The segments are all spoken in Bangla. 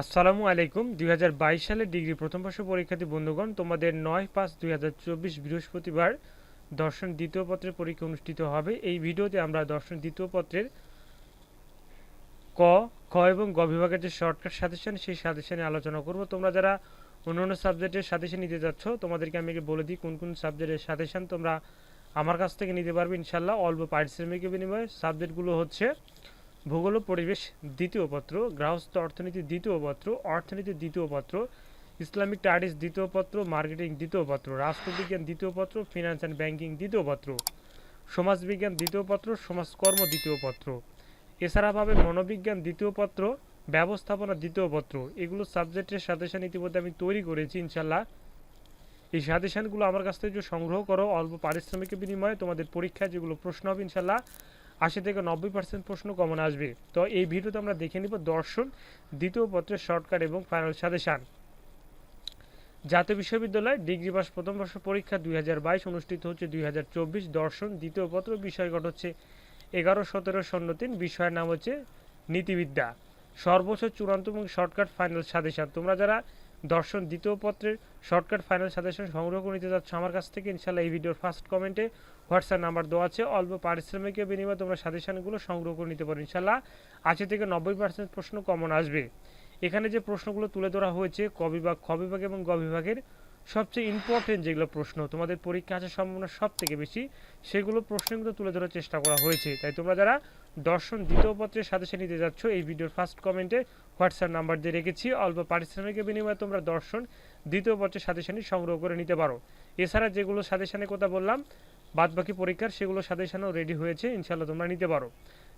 আসসালামু আলাইকুম। দুই সালের ডিগ্রি প্রথম বর্ষ পরীক্ষার্থী বন্ধুগণ, তোমাদের নয় পাঁচ দুই বৃহস্পতিবার দর্শন দ্বিতীয় পত্রের পরীক্ষা অনুষ্ঠিত হবে। এই ভিডিওতে আমরা দর্শন দ্বিতীয় পত্রের ক, খ এবং গ বিভাগের যে শর্টকাট সাজেশন সেই সাজেশনে আলোচনা করব। তোমরা যারা অন্য অন্য সাবজেক্টের সাজেশন নিতে যাচ্ছ, তোমাদেরকে আমি বলে দিই কোন কোন সাবজেক্টের সাজেশন তোমরা আমার কাছ থেকে নিতে পারবে। ইনশাল্লাহ অল্প পারিশ্রমিকের বিনিময়ে সাবজেক্টগুলো হচ্ছে ভূগোল পরিবেশ দ্বিতীয় পত্র গৃহস্থ অর্থনীতি দ্বিতীয় পত্র, অর্থনীতি দ্বিতীয় পত্র, ইসলামিক স্টাডিজ দ্বিতীয় পত্র, মার্কেটিং দ্বিতীয় পত্র, রাষ্ট্রবিজ্ঞান দ্বিতীয় পত্র, ফিনান্স অ্যান্ড ব্যাংকিং দ্বিতীয় পত্র, সমাজবিজ্ঞান দ্বিতীয় পত্র, সমাজকর্ম দ্বিতীয় পত্র। এছাড়া পাবে মনোবিজ্ঞান দ্বিতীয় পত্র, ব্যবস্থাপনা দ্বিতীয় পত্র। এগুলো সাবজেক্টের সাজেশন ইতিমধ্যে আমি তৈরি করেছি ইনশাল্লাহ এই সাজেশনগুলো আমার কাছ থেকে সংগ্রহ করো, অল্প পারিশ্রমিকের বিনিময়ে তোমাদের পরীক্ষায় যেগুলো প্রশ্ন হবে ইনশাল্লাহ আশি থেকে নব্বই পার্সেন্ট প্রশ্ন কমন আসবে। তো এই ভিডিওতে আমরা দেখে নিব দর্শন, দ্বিতীয় পত্রের শর্টকাট এবং ফাইনাল সাজেশান জাতীয় বিশ্ববিদ্যালয় ডিগ্রি পাস প্রথম বর্ষ পরীক্ষা দুই হাজার বাইশ অনুষ্ঠিত হচ্ছে দুই হাজার চব্বিশ। দর্শন, দ্বিতীয় পত্র বিষয়গত হচ্ছে এগারো, সতেরো, শূন্য, তিন। বিষয়ের নাম হচ্ছে নীতিবিদ্যা। সর্বোচ্চ চূড়ান্ত এবং শর্টকাট ফাইনাল সাজেশান তোমরা যারা দর্শন দ্বিতীয় পত্রের শর্টকাট ফাইনাল সাজেশন সংগ্রহ করে নিতে যাচ্ছ আমার কাছ থেকে। ইনশাল্লাহ এই ভিডিওর ফার্স্ট কমেন্টে হোয়াটসঅ্যাপ নাম্বার দেওয়া আছে। অল্প পারিশ্রমিকের বিনিময়ে তোমরা সাজেশনগুলো সংগ্রহ করে নিতে পারো ইনশাল্লাহ আশি থেকে নব্বই পার্সেন্ট প্রশ্ন কমন আসবে। এখানে যে প্রশ্নগুলো তুলে ধরা হয়েছে কবিভাগ বিভাগ, খ বিভাগ এবং গবিভাগের বিভাগের সবচেয়ে ইম্পর্টেন্ট যেগুলো প্রশ্ন, তোমাদের পরীক্ষা আসার সম্ভাবনা সব থেকে বেশি, সেগুলো প্রশ্নগুলো তুলে ধরার চেষ্টা করা হয়েছে। তাই তোমরা যারা দর্শন দ্বিতীয় পত্রের সাজেশন নিতে যাচ্ছ, এই ভিডিওর ফার্স্ট কমেন্টে হোয়াটসঅ্যাপ নাম্বার দিয়ে রেখেছি। অল্প পারিশ্রমিকের বিনিময়ে তোমরা দর্শন দ্বিতীয় পত্রের সাজেশনই সংগ্রহ করে নিতে পারো। এছাড়া যেগুলো সাজেশনের কথা বললাম, বাদবাকি পরীক্ষার সেগুলো সাজেশনও রেডি হয়েছে ইনশাল্লাহ তোমরা নিতে পারো।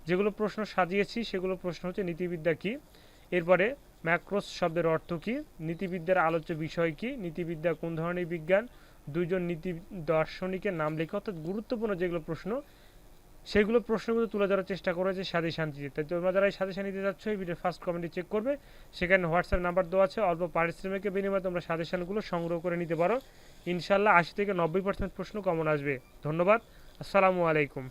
যেগুলো প্রশ্ন সাজিয়েছি, সেগুলো প্রশ্ন হচ্ছে নীতিবিদ্যা কী? এরপরে ম্যাক্রোস শব্দের অর্থ কী? নীতিবিদ্যার আলোচ্য বিষয় কী? নীতিবিদ্যা কোন ধরনের বিজ্ঞান? দুইজন নীতি দার্শনিকের নাম লেখা, অর্থাৎ গুরুত্বপূর্ণ যেগুলো প্রশ্ন, সেগুলো প্রশ্নগুলো তুলে ধরার চেষ্টা করেছে সাজেশান শান্তিতে। তাই তোমরা যারা এই সাজেশান নিতে যাচ্ছ, এই ভিডিও ফার্স্ট কমেন্টে চেক করবে। সেখানে হোয়াটসঅ্যাপ নাম্বার দেওয়া আছে, অল্প পারিশ্রমিকের বিনিময়ে তোমরা সাজেশানগুলো সংগ্রহ করে নিতে পারো। ইনশাল্লাহ আশি থেকে নব্বই পার্সেন্ট প্রশ্ন কমন আসবে। ধন্যবাদ। আসসালামু আলাইকুম।